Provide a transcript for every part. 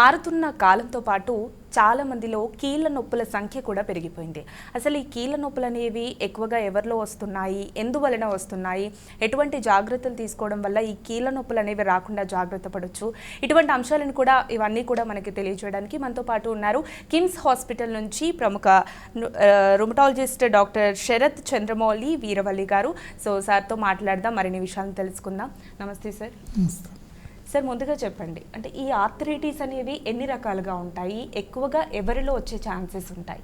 మారుతున్న కాలంతో పాటు చాలా మందిలో కీళ్ళ నొప్పుల సంఖ్య కూడా పెరిగిపోయింది. అసలు ఈ కీళ్ళ నొప్పులు అనేవి ఎక్కువగా ఎవరిలో వస్తున్నాయి? ఎందువలన వస్తున్నాయి? ఎటువంటి జాగ్రత్తలు తీసుకోవడం వల్ల ఈ కీళ్ళ నొప్పులు అనేవి రాకుండా జాగ్రత్త పడవచ్చు ఇటువంటి అంశాలను కూడా ఇవన్నీ కూడా మనకి తెలియజేయడానికి మనతో పాటు ఉన్నారు కిమ్స్ హాస్పిటల్ నుంచి ప్రముఖ rheumatologist doctor Sharath Chandramouli Veeravalli garu. So సార్తో మాట్లాడదాం మరిన్ని విషయాలను తెలుసుకుందాం. నమస్తే సార్. సార్ ముందుగా చెప్పండి. అంటే ఈ ఆర్థరైటిస్ అనేవి ఎన్ని రకాలుగా ఉంటాయి? ఎక్కువగా ఎవరిలో వచ్చే ఛాన్సెస్ ఉంటాయి?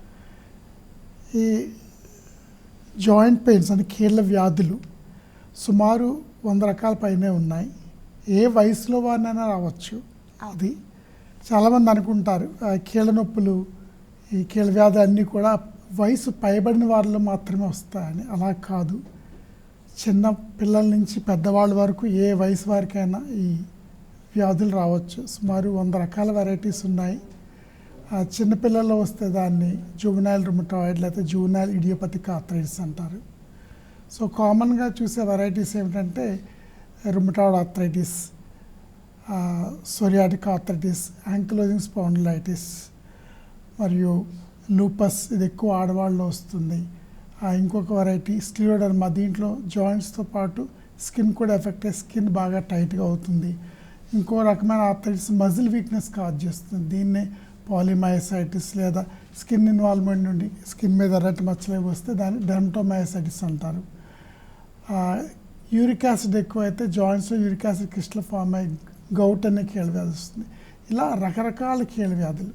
ఈ జాయింట్ పెయిన్స్ అంటే కీళ్ళ వ్యాధులు సుమారు వంద రకాల పైనే ఉన్నాయి. ఏ వయసులో వారినైనా రావచ్చు. అది చాలామంది అనుకుంటారు. ఆ కీళ్ళ నొప్పులు ఈ కీళ్ళ వ్యాధులు అన్నీ కూడా వయసు పైబడిన వారిలో మాత్రమే వస్తాయని. అలా కాదు. చిన్న పిల్లల నుంచి పెద్దవాళ్ళ వరకు ఏ వయసు వారికైనా ఈ వ్యాధులు రావచ్చు. సుమారు వంద రకాల వెరైటీస్ ఉన్నాయి. ఆ చిన్నపిల్లల్లో వస్తే దాన్ని జూవనైల్ రుమటాయిడ్ లేకపోతే జూవనైల్ ఇడియోపతిక్ ఆర్థరైటిస్ అంటారు. సో కామన్గా చూసే వెరైటీస్ ఏమిటంటే rheumatoid arthritis psoriatic arthritis ankylosing spondylitis మరియు లూపస్ ఇది ఎక్కువ ఆడవాళ్ళలో వస్తుంది. ఆ, ఇంకొక వెరైటీ స్క్లియోడర్మా దీంట్లో జాయింట్స్తో పాటు స్కిన్ కూడా ఎఫెక్ట్ అయ్యి స్కిన్ బాగా టైట్గా అవుతుంది. ఇంకో రకమైన ఆర్థరైటిస్ మజిల్ వీక్నెస్ కాజ్ చేస్తుంది. దీన్నే పాలిమయోసైటిస్ లేదా స్కిన్ ఇన్వాల్వ్మెంట్ నుండి స్కిన్ మీద ఎర్రటి మచ్చలే వస్తే దాన్ని డెర్మటోమయోసైటిస్ అంటారు. యూరిక్ యాసిడ్ ఎక్కువైతే జాయింట్స్లో యూరిక్ యాసిడ్ క్రిస్టల్ ఫామ్ అయ్యి గౌట్ అనే కీళ్ళవ్యాధి వస్తుంది. ఇలా రకరకాల కీళ్ళవ్యాధులు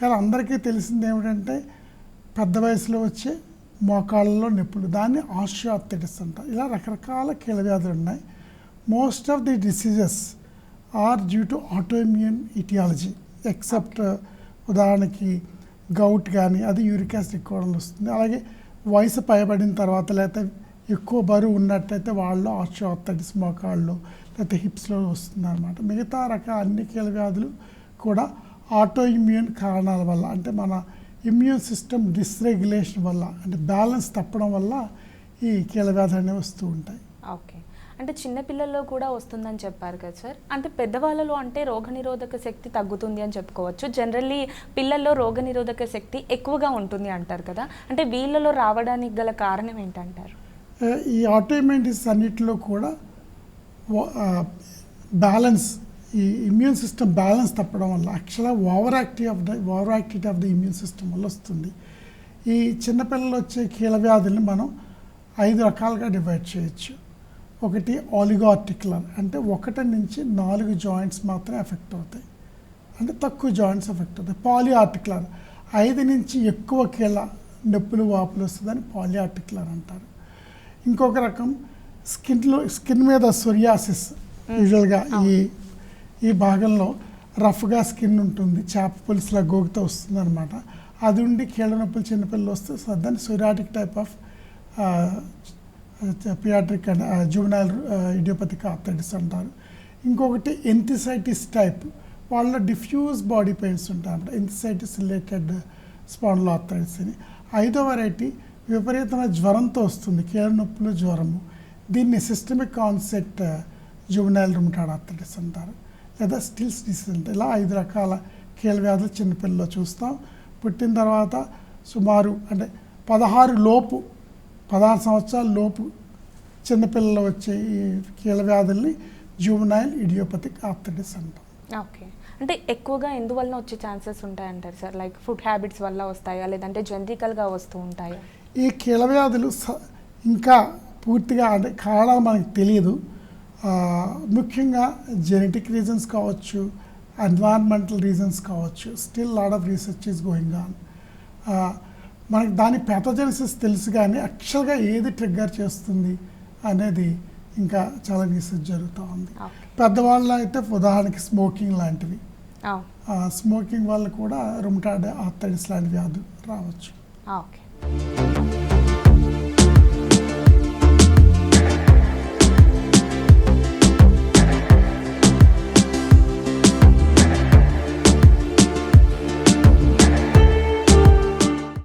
కానీ అందరికీ తెలిసింది ఏమిటంటే పెద్ద వయసులో వచ్చే మోకాళ్ళలో నొప్పులు దాన్ని ఆస్ట్రియార్థరైటిస్ అంటారు. ఇలా రకరకాల కీళ్ళవ్యాధులు ఉన్నాయి. Most of the diseases are due to autoimmune etiology except uh, ఉదాహరణకి గౌట్ కానీ అది యూరిక్ యాసిడ్ ఎక్కువ వస్తుంది. అలాగే వయసు పైబడిన తర్వాత లేకపోతే ఎక్కువ బరువు ఉన్నట్టయితే వాళ్ళు ఆస్ట్రియార్థరైటిస్ మోకాళ్ళు లేకపోతే హిప్స్లో వస్తుంది అనమాట మిగతా రకాల అన్ని కీల వ్యాధులు కూడా ఆటో ఇమ్యూన్ కారణాల వల్ల అంటే మన ఇమ్యూన్ సిస్టమ్ డిస్రెగ్యులేషన్ వల్ల అంటే బ్యాలెన్స్ తప్పడం వల్ల ఈ కీల వ్యాధులు అనేవి వస్తూ ఉంటాయి. ఓకే. అంటే చిన్నపిల్లల్లో కూడా వస్తుందని చెప్పారు కదా సార్. అంటే పెద్దవాళ్ళలో అంటే రోగనిరోధక శక్తి తగ్గుతుంది అని చెప్పుకోవచ్చు. జనరల్లీ పిల్లల్లో రోగనిరోధక శక్తి ఎక్కువగా ఉంటుంది అంటారు కదా. అంటే వీళ్ళలో రావడానికి గల కారణం ఏంటంటారు? ఈ ఆటోమేటిస్ అన్నిటిలో కూడా బ్యాలెన్స్ ఈ ఇమ్యూన్ సిస్టమ్ బ్యాలెన్స్ తప్పడం వల్ల యాక్చువల్గా over active of the over activity of the immune system వల్ల వస్తుంది. ఈ చిన్నపిల్లలు వచ్చే కీల వ్యాధుల్ని మనం ఐదు రకాలుగా డివైడ్ చేయొచ్చు. ఒకటి ఆలిగార్టిక్యులర్ అంటే ఒకటి నుంచి నాలుగు జాయింట్స్ మాత్రమే ఎఫెక్ట్ అవుతాయి. అంటే తక్కువ జాయింట్స్ ఎఫెక్ట్ అవుతాయి. పాలిఆర్టిక్యులర్ ఐదు నుంచి ఎక్కువ కీళ్ళ నొప్పులు వాపులు వస్తుందని పాలిఆర్టిక్యులర్ అంటారు. ఇంకొక రకం స్కిన్లో స్కిన్ మీద సొరియాసిస్ యూజువల్గా ఈ ఈ భాగంలో రఫ్గా స్కిన్ ఉంటుంది. చేప పులుసులా గోగితో వస్తుంది అనమాట అది ఉండి కీళ్ళ నొప్పులు చిన్నపిల్లలు వస్తే దాన్ని psoriatic type of pediatric and juvenile idiopathic arthritis అంటారు. ఇంకొకటి ఎంతిసైటిస్ టైప్ వాళ్ళ డిఫ్యూజ్ బాడీ పెయిన్స్ ఉంటాయి ఎంతిసైటిస్ రిలేటెడ్ స్పాండ్లో ఆర్థరైటిస్ అని. ఐదో వెరైటీ విపరీతమైన జ్వరంతో వస్తుంది. కీళ్ళ నొప్పులు జ్వరము. దీన్ని systemic concept juvenile rheumatoid arthritis అంటారు. లేదా స్టిల్స్ డిసీజ్ అంటారు. ఇలా ఐదు రకాల కీళ్ళ వ్యాధులు చిన్నపిల్లలు చూస్తాం. పుట్టిన తర్వాత సుమారు అంటే పదహారు లోపు పదహారు సంవత్సరాల లోపు చిన్నపిల్లలు వచ్చే ఈ కీళ్ళ వ్యాధుల్ని జూవనైల్ ఇడియోపతిక్ ఆర్థరైటిస్ అంటాం. ఓకే. అంటే ఎక్కువగా ఎందువల్ల వచ్చే ఛాన్సెస్ ఉంటాయంటారు సార్? లైక్ ఫుడ్ హ్యాబిట్స్ వల్ల వస్తాయా? లేదంటే జెనరికల్గా వస్తూ ఉంటాయా? ఈ కీళ్ళ వ్యాధులు ఇంకా పూర్తిగా అంటే కారణాలు మనకు తెలియదు ముఖ్యంగా జెనెటిక్ రీజన్స్ కావచ్చు ఎన్వైరన్మెంటల్ రీజన్స్ కావచ్చు still lot of research is going on. మనకి దాని ప్యాథోజెనిసిస్ తెలుసు కానీ యాక్చువల్గా ఏది ట్రిగ్గర్ చేస్తుంది అనేది ఇంకా చాలా రీసెర్చ్ జరుగుతూ ఉంది. పెద్దవాళ్ళు అయితే ఉదాహరణకి స్మోకింగ్ లాంటివి. ఆ, స్మోకింగ్ వల్ల కూడా రుమటాడ్ ఆర్థరైటిస్ లాంటి వ్యాధులు రావచ్చు. ఓకే.